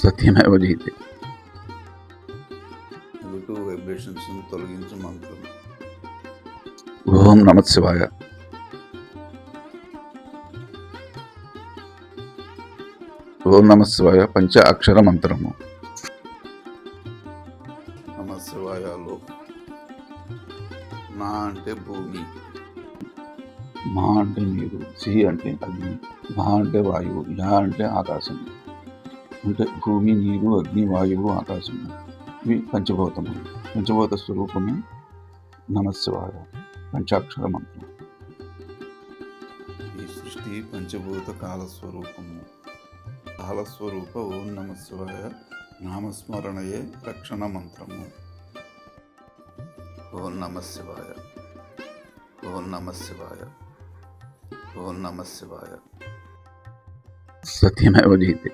సత్యమేవ జయతే negative vibrations తొలగించే మంత్రం. ఓం నమ శివాయ. ఓం నమ శివాయ పంచ అక్షర మంత్రము. నమ శివాయాలో నా అంటే భూమి. మా అంటే నీరు సి అంటే అగ్ని మా అంటే వాయువు యా అంటే ఆకాశం. అంటే భూమి నీరు అగ్ని వాయువు ఆకాశం ఇవి పంచభూతము పంచభూత స్వరూపమే నమశివాయ పంచాక్షర మంత్రం. ఈ సృష్టి పంచభూత కాల స్వరూపము కాలస్వరూప ఓం నమ శివాయ నామస్మరణయే రక్షణ మంత్రము. ఓం నమ శివాయ ఓం నమ శివాయ ఓం నమ శివాయ సత్యమేవ జయతే.